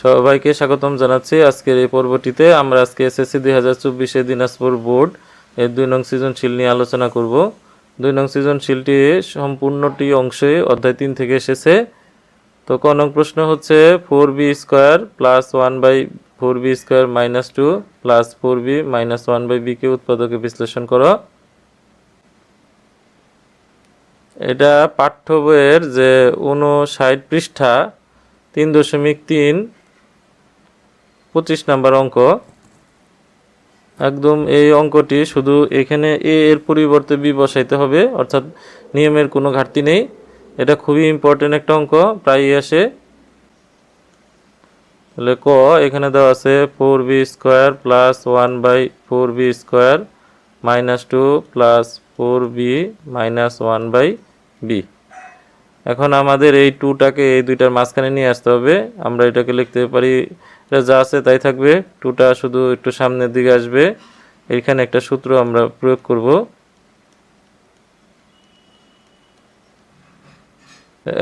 সবাইকে স্বাগতম জানাচ্ছি আজকের এই পর্বটিতে। আমরা আজকে এসএসসি দুই হাজার চব্বিশে দিনাজপুর বোর্ড এর দুই নং সৃজনশীল নিয়ে আলোচনা করব। দুই নং সৃজনশীলটি সম্পূর্ণটি অংশে অধ্যায় তিন থেকে এসেছে। তো ক নং প্রশ্ন হচ্ছে, four B square plus one by four B square minus two plus four B minus one by বিকে উৎপাদকে বিশ্লেষণ করো। এটা পাঠ্য বইয়ের যে উনষাট পৃষ্ঠা তিন দশমিক তিন পঁচিশ নাম্বার অঙ্ক। একদম এই অঙ্কটি শুধু এখানে এ এর পরিবর্তে বি বসাইতে হবে, অর্থাৎ নিয়মের কোনো ঘাটতি নেই। এটা খুবই ইম্পর্টেন্ট একটা অঙ্ক, প্রায়ই আসে। তাহলে ক, এখানে দেওয়া আছে four B square plus one by four B square minus two plus four B minus one by B এখন আমাদের এই টুটাকে এই দুইটার মাঝখানে নিয়ে আসতে হবে। আমরা এটাকে লিখতে পারি, এটা যা আছে তাই থাকবে। টুটা শুধু একটু সামনের দিকে আসবে। এখানে একটা সূত্র আমরা প্রয়োগ করব।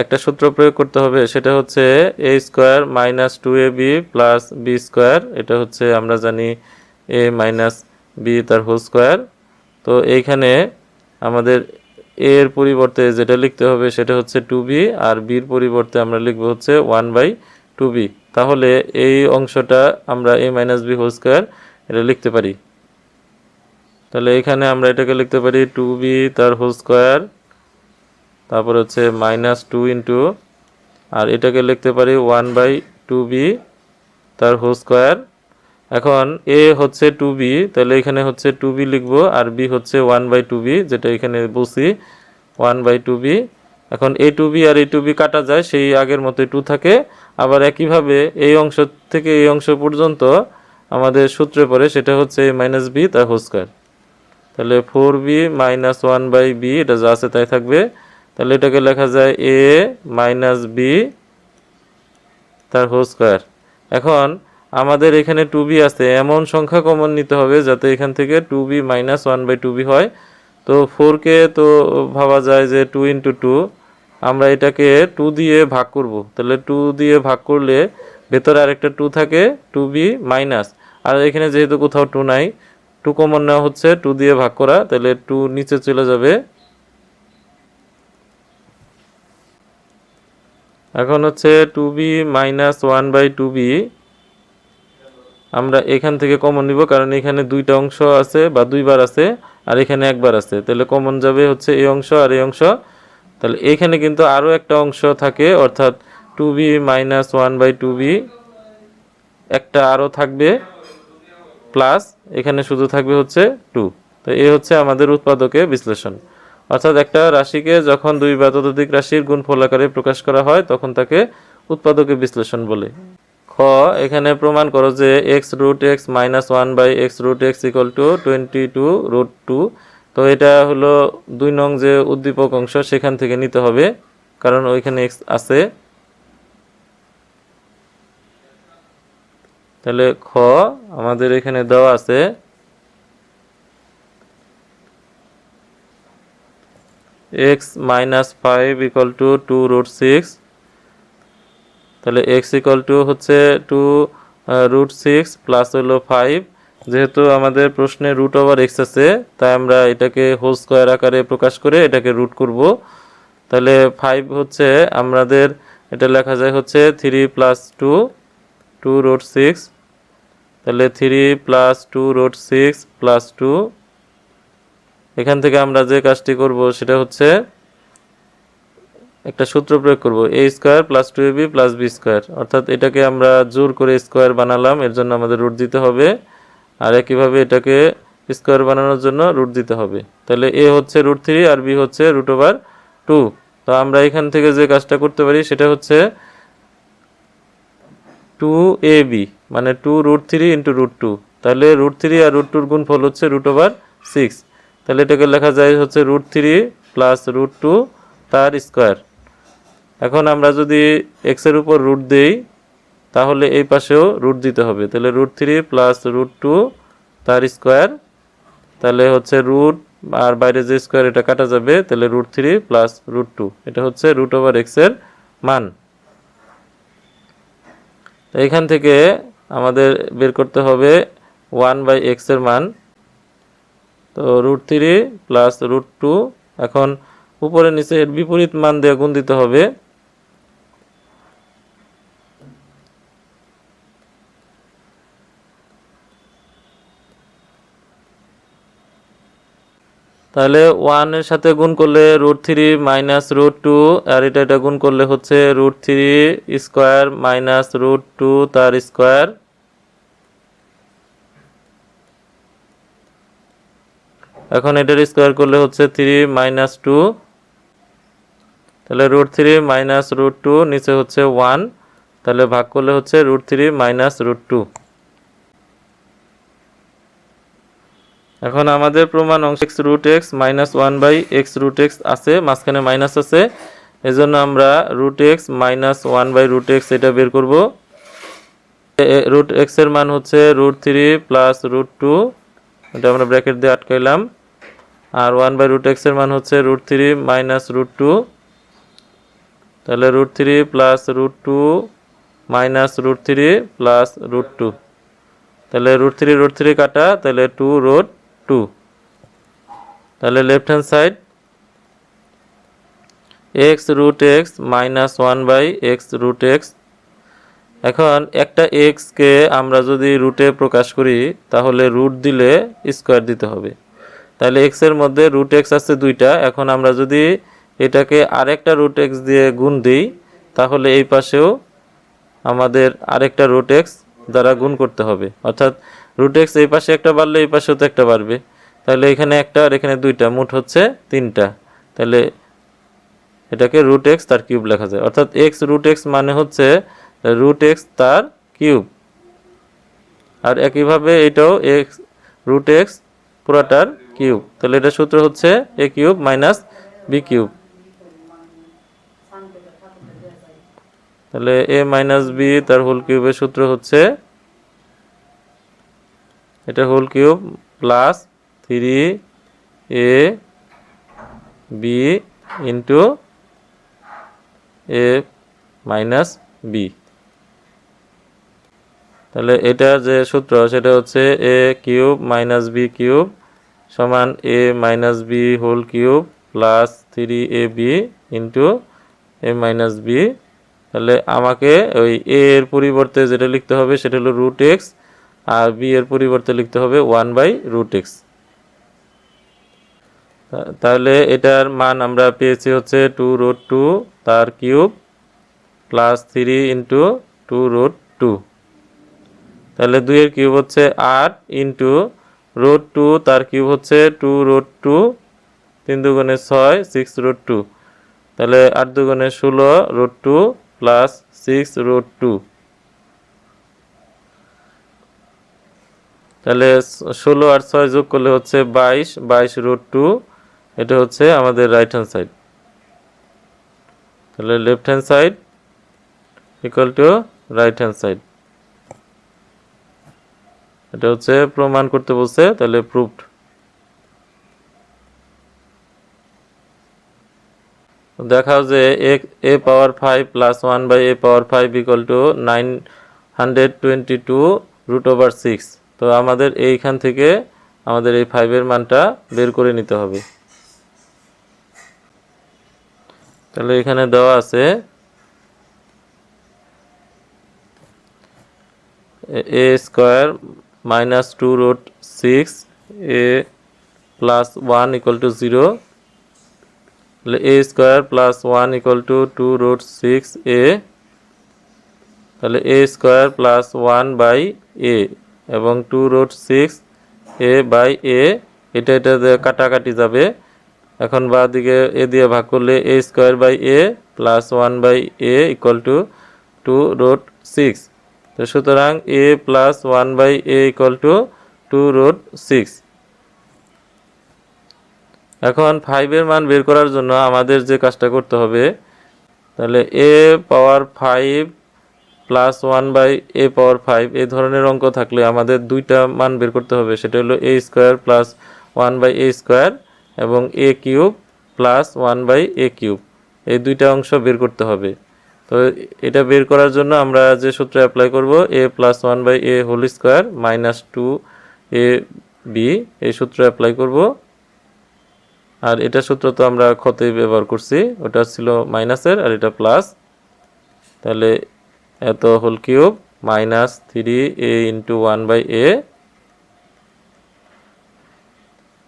একটা সূত্র প্রয়োগ করতে হবে, সেটা হচ্ছে A square minus two A B plus B square এটা হচ্ছে আমরা জানি এ মাইনাস বি তার হোল স্কোয়ার তো এইখানে আমাদের এর পরিবর্তে যেটা লিখতে হবে সেটা হচ্ছে টু বি আর বির পরিবর্তে আমরা লিখব হচ্ছে ওয়ান বাই টু বি তাহলে এই অংশটা আমরা A minus B whole square এটা লিখতে পারি। তাহলে এখানে আমরা এটাকে লিখতে পারি টু বি তার হোল স্কোয়ার তারপর হচ্ছে মাইনাস টু ইন্টু আর এটাকে লিখতে পারি ওয়ান বাই টু বি তার হোল স্কোয়ার এখন এ হচ্ছে টু বি তাহলে এখানে হচ্ছে টু বি লিখব আর বি হচ্ছে ওয়ান বাই টু বি যেটা এখানে বলছি ওয়ান বাই টু বি এখন এ টু বি আর এ টু বি কাটা যায়, সেই আগের মতোই টু থাকে। আবার একইভাবে এই অংশ থেকে এই অংশ পর্যন্ত আমাদের সূত্রে পড়ে সেটা হচ্ছে এ মাইনাস বি তার হোস্কার তাহলে four B minus one by B এটা যা আছে তাই থাকবে। তাহলে এটাকে লেখা যায় এ মাইনাস বি তার হোস্কার এখন আমাদের এখানে টু বি আছে। এমন সংখ্যা কমন নিতে হবে যাতে এখান থেকে two B minus one by two B হয়। তো ফোরকে তো ভাবা যায় যে টু ইন্টু টু আমরা এটাকে টু দিয়ে ভাগ করব। তাহলে টু দিয়ে ভাগ করলে ভেতরে আরেকটা টু থাকে টু বি মাইনাস আর এখানে যেহেতু কোথাও টু নাই টু কমন নেওয়া হচ্ছে টু দিয়ে ভাগ করা। তাহলে টু নিচে চলে যাবে। এখন হচ্ছে two B minus one by two B আমরা এখান থেকে কমন নিব, কারণ এখানে দুইটা অংশ আছে বা দুইবার আছে, আর এখানে একবার আছে। তাহলে কমন যাবে হচ্ছে এই অংশ আর এই অংশ। তাহলে এখানে কিন্তু আরও একটা অংশ থাকে, অর্থাৎ two B minus one by two B একটা আরও থাকবে প্লাস এখানে শুধু থাকবে হচ্ছে টু তো এই হচ্ছে আমাদের উৎপাদকে বিশ্লেষণ। অর্থাৎ একটা রাশিকে যখন দুই বা ততোধিক রাশির গুণফল আকারে প্রকাশ করা হয়, তখন তাকে উৎপাদকে বিশ্লেষণ বলে। খ, এখানে প্রমাণ করো যে X root X minus one by X root X equal to twenty two root two তো এটা হলো দুই নং যে উদ্দীপক অংশ, সেখান থেকে নিতে হবে, কারণ ওইখানে এক্স আছে। তাহলে খ, আমাদের এখানে দেওয়া আছে। X minus five equal to two root six তাহলে এক্স ইকুয়াল টু হচ্ছে টু রুট সিক্স প্লাস হলো ফাইভ যেহেতু আমাদের প্রশ্নে রুট ওভার এক্স আছে, তাই আমরা এটাকে হোল স্কোয়ার আকারে প্রকাশ করে এটাকে রুট করব। তাহলে ফাইভ হচ্ছে আমাদের, এটা লেখা যায় হচ্ছে three plus two two root six তাহলে three plus two root six plus two এখান থেকে আমরা যে কাজটি করব সেটা হচ্ছে একটা সূত্র প্রয়োগ করব A square plus two B plus B square অর্থাৎ এটাকে আমরা জোর করে স্কোয়ার বানালাম, এর জন্য আমাদের রুট দিতে হবে। আর একইভাবে এটাকে স্কোয়ার বানানোর জন্য রুট দিতে হবে। তাহলে এ হচ্ছে রুট থ্রি আর বি হচ্ছে রুট ওভার টু তো আমরা এখান থেকে যে কাজটা করতে পারি, সেটা হচ্ছে টু এ বি মানে two root three into root two তাহলে রুট থ্রি আর রুট টুর গুণ ফল হচ্ছে রুট ওভার সিক্স তাহলে এটাকে লেখা যায় হচ্ছে root three plus root two তার স্কোয়ার এখন আমরা যদি এক্সের উপর রুট দেই, তাহলে এই পাশেও রুট দিতে হবে। তাহলে root three plus root two তার স্কোয়ার তাহলে হচ্ছে রুট আর বাইরে যে স্কোয়ার এটা কাটা যাবে, তাহলে root three plus root two এটা হচ্ছে রুট ওভার এক্সের মান। তো এখান থেকে আমাদের বের করতে হবে ওয়ান বাই এক্সের মান। তো root three plus root two এখন উপরে নিচে এর বিপরীত মান দিয়ে গুণ দিতে হবে। তাহলে ওয়ানের সাথে গুণ করলে root three minus root two আর এটা এটা গুণ করলে হচ্ছে root three square minus root two তার স্কোয়ার এখন এটার স্কোয়ার করলে হচ্ছে থ্রি মাইনাস টু তাহলে root three minus root two নিচে হচ্ছে ওয়ান তাহলে ভাগ করলে হচ্ছে root three minus root two এখন আমাদের প্রমাণ অংশ X root X minus one by X root X আছে, মাঝখানে মাইনাস আছে। এজন্য আমরা root X minus one by root X এটা বের করব। রুট এক্সের মান হচ্ছে root three plus root two এটা আমরা ব্র্যাকেট দিয়ে আটকাইলাম। আর ওয়ান বাই রুট এক্সের মান হচ্ছে root three minus root two তাহলে root three plus root two minus root three plus root two তাহলে রুট থ্রি রুট থ্রি কাটা, তাহলে টু রুট টু। তাহলে left hand side X root X minus one by X root X এখন একটা এক্সকে আমরা যদি রুটে প্রকাশ করি, তাহলে রুট দিলে স্কোয়ার দিতে হবে। তাহলে এক্সের মধ্যে রুট এক্স আছে দুইটা। এখন আমরা যদি এটাকে আরেকটা রুট এক্স দিয়ে গুণ দিই, তাহলে এই পাশেও আমাদের আরেকটা রুট এক্স দ্বারা গুণ করতে হবে। অর্থাৎ রুট এক্স এই পাশে একটা বাড়লে এই পাশেও তো একটা বাড়বে। তাহলে এখানে একটা আর এখানে দুইটা, মোট হচ্ছে তিনটা। তাহলে এটাকে রুট এক্স তার কিউব লেখা যায়। অর্থাৎ এক্স রুট এক্স মানে হচ্ছে রুট এক্স তার কিউব। আর একইভাবে এটাও এক্স রুট এক্স পুরাটার কিউব। তাহলে এটা সূত্র হচ্ছে A cube minus B cube. তাহলে এ মাইনাস বি তার হোল কিউবের সূত্র হচ্ছে এটা whole cube plus three A B into A minus B তাহলে এটা যে সূত্র, সেটা হচ্ছে A cube minus B cube সমান A minus B whole cube plus three A B into A minus B তাহলে আমাকে ওই এ এর পরিবর্তে যেটা লিখতে হবে, সেটা হলো রুট এক্স আর বি এর পরিবর্তে লিখতে হবে ওয়ান বাই রুট এক্স তাহলে এটার মান আমরা পেয়েছি হচ্ছে টু রুট টু তার cube plus three into two root two তাহলে দুইয়ের কিউব হচ্ছে আট ইন্টু রুট টু তার কিউব হচ্ছে টু রুট টু তিন দুগুণে ছয় সিক্স রুট টু তাহলে আট দুগুণে ষোলো root two plus six root two তাহলে ষোলো আর ছয় যোগ করলে হচ্ছে বাইশ বাইশ রুট টু এটা হচ্ছে আমাদের রাইট হ্যান্ড সাইড তাহলে left hand side equal to right hand side এটা হচ্ছে প্রমাণ করতে বলছে, তাহলে প্রুফড দেখাও যে A power five plus one by A power five equal to nine hundred twenty two root over six তো আমাদের এইখান থেকে আমাদের এই ফাইভের মানটা বের করে নিতে হবে। তাহলে এখানে দেওয়া আছে, A square minus two root six, A plus one equal to zero, তাহলে A square plus one equal to two root six, A, তাহলে A square plus one by A. এবং two root six A by A এটা এটা কাটাকাটি যাবে। এখন বা দিকে এ দিয়ে ভাগ করলে A square by A plus one by A equal to two root six তো সুতরাং A plus one by A equal to two root six এখন ফাইভের মান বের করার জন্য আমাদের যে কাজটা করতে হবে, তাহলে A power five plus one by A power five এই ধরনের অঙ্ক থাকলে আমাদের দুইটা মান বের করতে হবে। সেটা হলো A square plus one by A square এবং A cube plus one by A cube এই দুইটা অংশ বের করতে হবে। তো তো এটা বের করার জন্য আমরা যে সূত্র অ্যাপ্লাই করব A plus one by A whole square minus two A B এই সূত্র অ্যাপ্লাই করব। আর এটা সূত্র তো আমরা ক্ষতে ব্যবহার করছি, ওটা ছিল মাইনাসের আর এটা প্লাস তাহলে এত whole cube minus three A into one by A.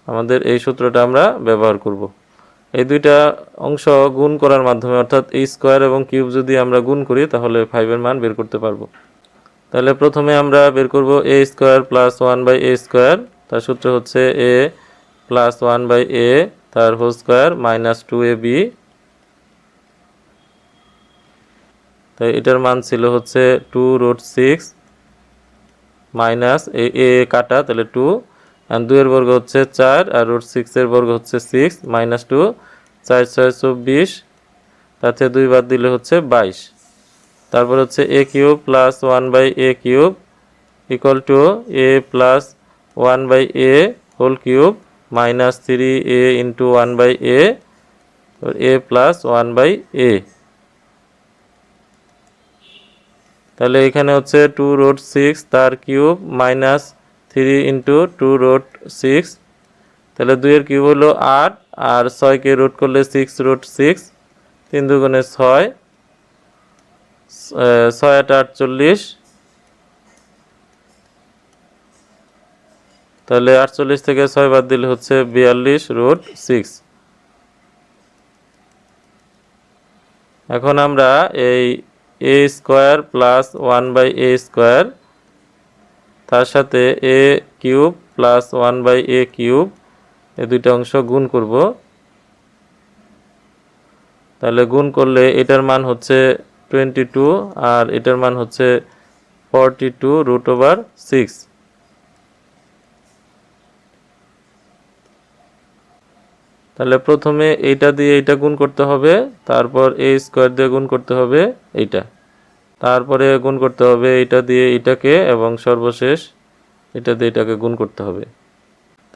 আমাদের এই সূত্রটা আমরা ব্যবহার করব। এই দুইটা অংশ গুণ করার মাধ্যমে, অর্থাৎ এই স্কোয়ার এবং কিউব যদি আমরা গুণ করি, তাহলে ফাইভের মান বের করতে পারব। তাহলে প্রথমে আমরা বের করব A square plus one by A square, তার সূত্র হচ্ছে A plus one by A তার whole square minus two A B তাই এটার মান ছিল হচ্ছে two root six minus A A কাটা, তাহলে টু আর দুইয়ের বর্গ হচ্ছে চার, আর রুট সিক্সের বর্গ হচ্ছে সিক্স মাইনাস টু চার, ছয়, চব্বিশ, তাতে দুই বাদ দিলে হচ্ছে বাইশ। তারপর হচ্ছে A cube plus one by A cube equal to A plus one by A whole cube minus three A into one by A A plus one by A তাহলে এখানে হচ্ছে টু রোড সিক্স তার cube minus three into two root six তাহলে দুইয়ের cube হলো আট, আর ছয়কে road করলে সিক্স রোড সিক্স তিন দুগুণে ছয় ছয় আট আটচল্লিশ। তাহলে আটচল্লিশ থেকে ছয় বাদ দিলে হচ্ছে বিয়াল্লিশ রোড সিক্স এখন আমরা এই A square plus one by A square তার সাথে A cube plus one by A cube এই দুইটা অংশ গুণ করব। তাহলে গুণ করলে এটার মান হচ্ছে টোয়েন্টি টু আর এটার মান হচ্ছে forty two root over six তাহলে প্রথমে এইটা দিয়ে এইটা গুণ করতে হবে, তারপর এ স্কোয়ার দিয়ে গুণ করতে হবে এইটা। তারপরে গুণ করতে হবে এটা দিয়ে এটাকে এবং সর্বশেষ এটা দিয়ে এটাকে গুণ করতে হবে।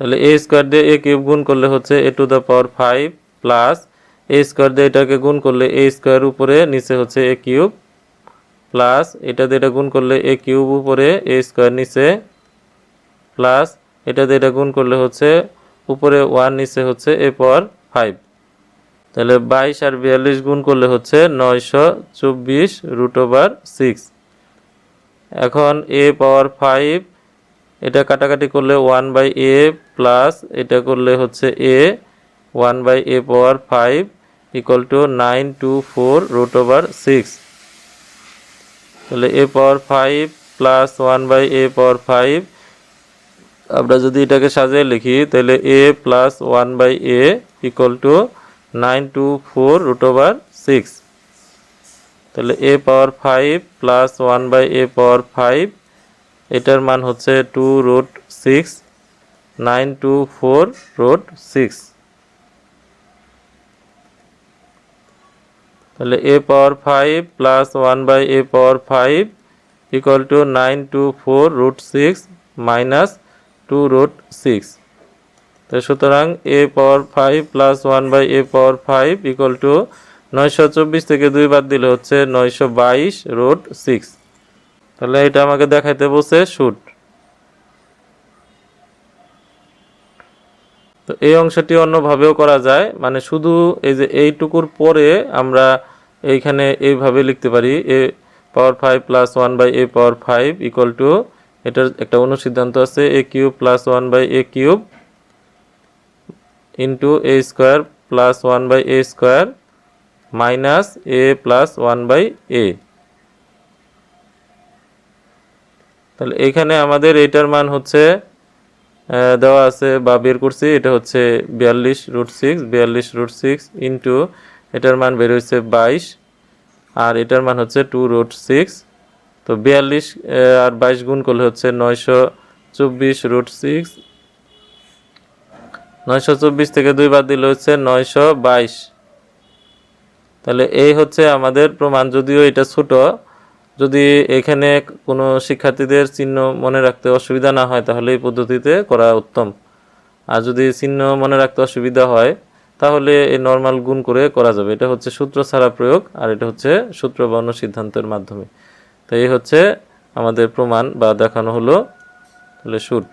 তাহলে এ স্কোয়ার দিয়ে এ কিউব গুণ করলে হচ্ছে A to the power five plus A square দিয়ে এটাকে গুণ করলে এ স্কোয়ার উপরে, নিচে হচ্ছে এ কিউব প্লাস এটা দিয়ে এটা গুণ করলে এ কিউব উপরে এ স্কোয়ার নিচে প্লাস এটা দিয়ে এটা গুণ করলে হচ্ছে উপরে ওয়ান নিচে হচ্ছে এ পাওয়ার ফাইভ তাহলে বাইশ আর বিয়াল্লিশ গুণ করলে হচ্ছে নয়শো চব্বিশ রুট ওভার সিক্স এখন এ পাওয়ার ফাইভ এটা কাটাকাটি করলে ওয়ান বাই এ প্লাস এটা করলে হচ্ছে A one by A power five equal to nine two four root over six তাহলে A power five plus one by A power five আমরা যদি এটাকে সাজিয়ে লিখি, তাহলে A plus one by A equal to nine two four root over six. তাহলে A power five plus one by A power five, এটার মান হচ্ছে two root six, nine two four root six. তাহলে A power five plus one by A power five equal to nine two four root six minus two root six. তো সুতরাং A power five plus one by A power five equal to নয়শো চব্বিশ থেকে দুই বাদ দিলে হচ্ছে নয়শো বাইশ রুট সিক্স তাহলে এটা আমাকে দেখাইতে বলছে শুট তো এই অংশটি অন্যভাবেও করা যায় মানে শুধু এই যে এইটুকুর পরে আমরা এইখানে এইভাবে লিখতে পারি A power five plus one by A power five equal to এটার একটা অনুসিদ্ধান্ত আছে A cube plus one by A cube into A square plus one by A square minus A plus one by A তাহলে এইখানে আমাদের এইটার মান হচ্ছে দেওয়া আছে বা বের করছি এটা হচ্ছে বিয়াল্লিশ রুট সিক্স বিয়াল্লিশ রুট সিক্স ইন্টু এটার মান বের হয়েছে বাইশ, আর এটার মান হচ্ছে টু রুট সিক্স তো বিয়াল্লিশ আর বাইশ গুণ করলে হচ্ছে নয়শো চব্বিশ রুট সিক্স নয়শো চব্বিশ থেকে দুই বাদ দিলে হচ্ছে নয়শো বাইশ। তাহলে এই হচ্ছে আমাদের প্রমাণ, যদিও এটা ছোট, যদি এখানে কোনো শিক্ষার্থীদের চিহ্ন মনে রাখতে অসুবিধা না হয়, তাহলে এই পদ্ধতিতে করা উত্তম। আর যদি চিহ্ন মনে রাখতে অসুবিধা হয়, তাহলে এই নর্মাল গুণ করে করা যাবে। এটা হচ্ছে সূত্র ছাড়া প্রয়োগ, আর এটা হচ্ছে সূত্র বর্ণ সিদ্ধান্তের মাধ্যমে। তো এই হচ্ছে আমাদের প্রমাণ বা দেখানো হলো, তাহলে শুট।